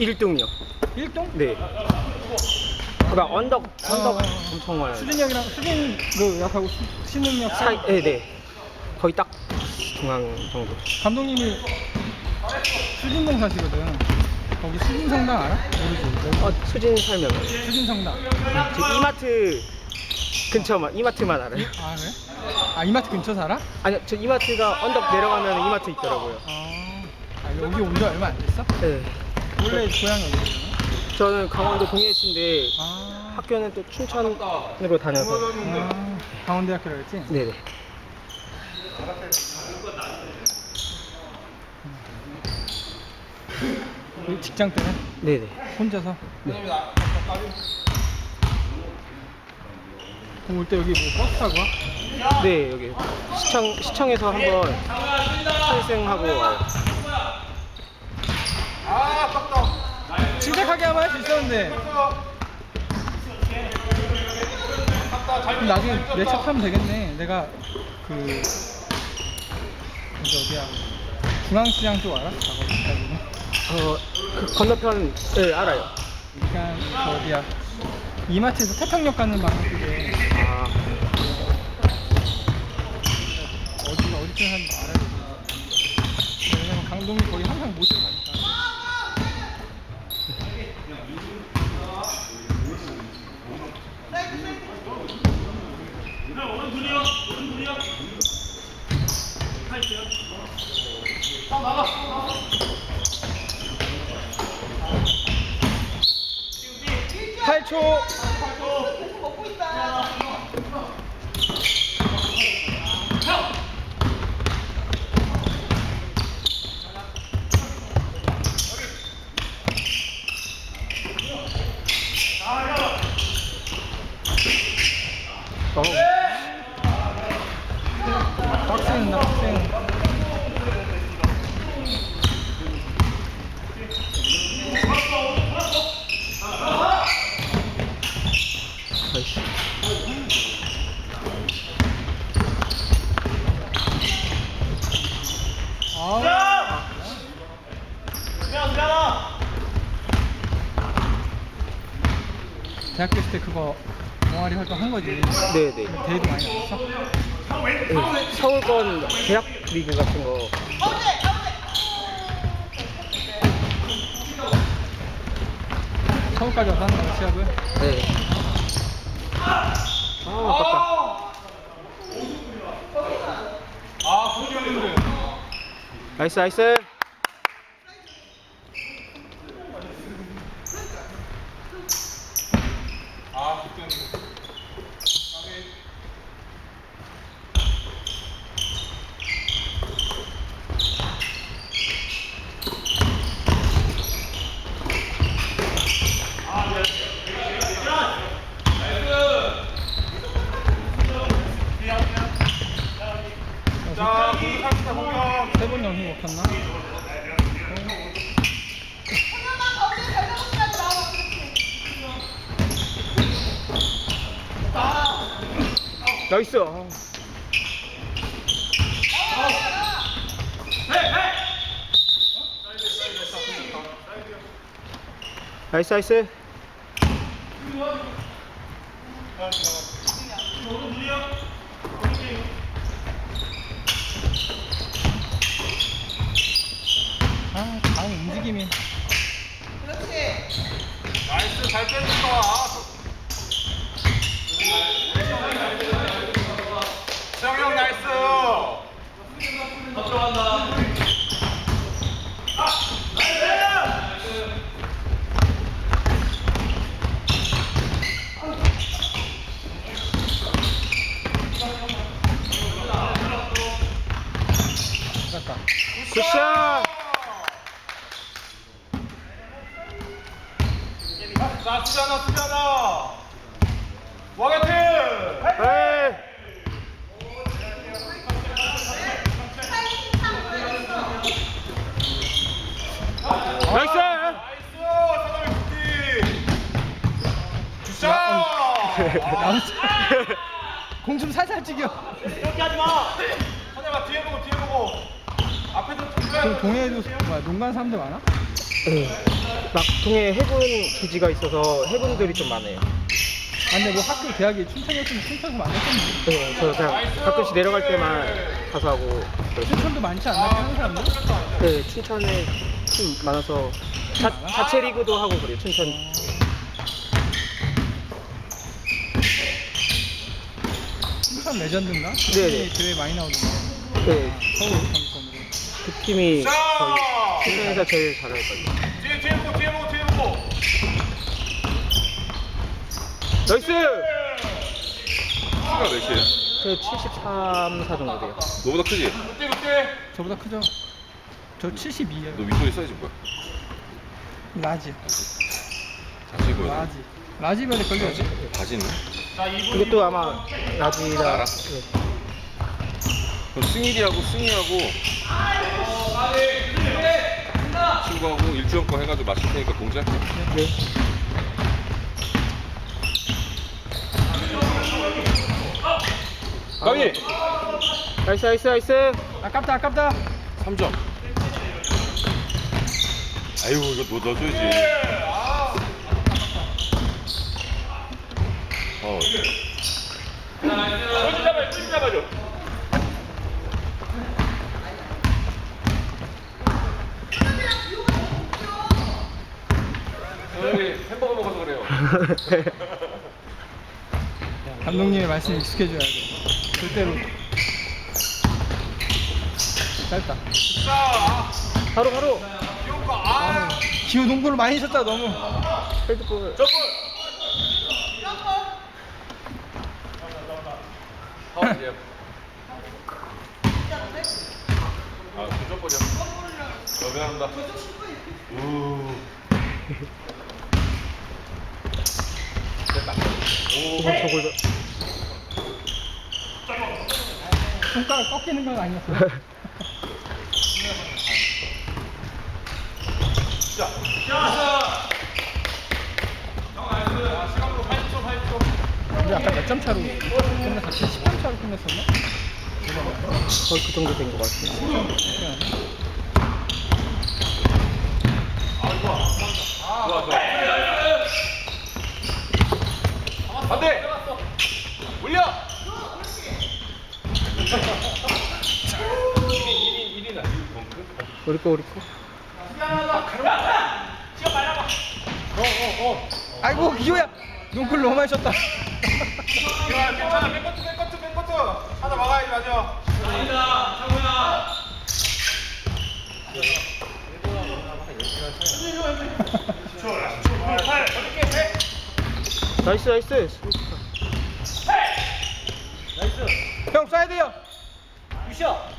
1등이요. 1동? 네. 그러니까 언덕 언덕 어. 엄청 많아요. 수진력이랑 수진 그 약하고 수- 신능력 사이 네, 네. 거의 딱 중앙 정도. 감독님이 수진동 사시거든. 거기 수진성당 알아? 모르지. 어, 수진 설명. 수진성당. 저 이마트 근처만 이마트만 알아요. 아 그래? 아 이마트 근처 살아? 아니요, 저 이마트가 언덕 내려가면 이마트 있더라고요. 아, 아 여기 온 지 얼마 안 됐어? 네. 원래 고향이 어디야? 저는 강원도 동해시인데 아, 학교는 또 춘천으로 다녀서. 아 강원대학교라 그랬지? 네네. 그 직장 때는 네네. 혼자서? 네. 그럼 올 때 여기 뭐 버스 타고 와? 네 여기 시청 시청에서 한번 탈승하고 와요. 아, 빡다. 침착하게 하면 할 수 있었는데. 나중에 매첩하면 되겠네. 내가 그 이제 어디야? 중앙시장 쪽 알아? 어, 그 건너편, 예, 알아요. 그러니까 그 어디야? 이마트에서 태평역 가는 방향에 아, 어디가 어디쯤 하는지 알아야 돼. 왜냐면 강동이 거의 항상 모시고 가는 8초. 대학교 있을 때 그거 동아리 활동 한 거지 네네. 대회도 많이 나갔어? 네. 서울권 대학 리그 같은 거. 서울까지 와서 하는 거야 시합을? 네. 아 아깝다. 나이스 나이스. Thank you. 나이스. 아. 나이스 나이스. 아 다음 움직임이 나이스 잘 빼줬다. 수영이 형 나이스. 갔다 굿샷. 자 수잖아 수잖아. 와게트. 에이. 나이스. 나머지 공좀 살살 찍여 이렇게 하지 마. 사장님 뒤에 보고 뒤에 보고. 앞에서 그 동해에도 뭐야 농간 사람들 많아? 네. 막통에 해군 기지가 있어서 해군들이 좀 많아요. 아, 근데 뭐 학교 대학이 춘천이었으면 춘천에서 만났겠네. 네, 저 그냥 가끔씩 내려갈 때만 가서 하고 그래요. 춘천도 많지 않나? 하는 사람들? 네, 춘천에 팀 많아서 자, 자체 리그도 하고 그래요. 춘천. 춘천 레전드인가? 네네. 대회 많이 나오던데. 네, 서울 경기권으로. 그 팀이 자! 거의 춘천에서 제일 잘할 거예요. 뒤에 뒤에 보고 뒤에 보고 뒤에 보고. 나이스! 키가 몇이에요? 저 73, 4 정도 돼요. 너보다 크지? 저보다 크죠? 저 72에요. 너 윗소리 사이즈 뭐야? 라지. 자세히 보여. 라지. 라지면에 걸려야지. 바지는? 자 2분. 이것도 아마 라지라. 알아? 네. 그럼 승일이하고 승희하고 친구하고 일주일권 해가지고 마실 테니까 공지할게. 네. 가위! 나이스, 나이스, 나이스. 아깝다, 아깝다. 3점. 아유, 이거 너 넣어줘야지. 어, 꼴찌 잡아요. 꼴찌 잡아줘. 형이 햄버거 먹어서 그래요. 감독님의 말씀에 익숙해져야 돼. 절대로. 짧다. 자. 바로, 바로. 기호 농구를 많이 쳤다, 너무. 헬드볼. 파울이에요. 아, 버려. 여배한다. 우. 됐다. 이번 저걸. 손가락 꺾이는 건 아니었어요. 우리 아까 몇 점 차로 끝났었지? 10점 차로 끝났었나? 거의 그 정도 된 것 같아요. 좋아, 좋아. 반대. 올려. 1인, 1인 아니고 덩크? 우리 거, 우리 거. 아이고 기호야 농구를 너무 많이 쳤다. 야, 괜찮아. 백커트, 백커트, 백커트. 하나 막아야지, 맞아. 나이스, 나이스. 형 쏴야 돼요. 굿샷.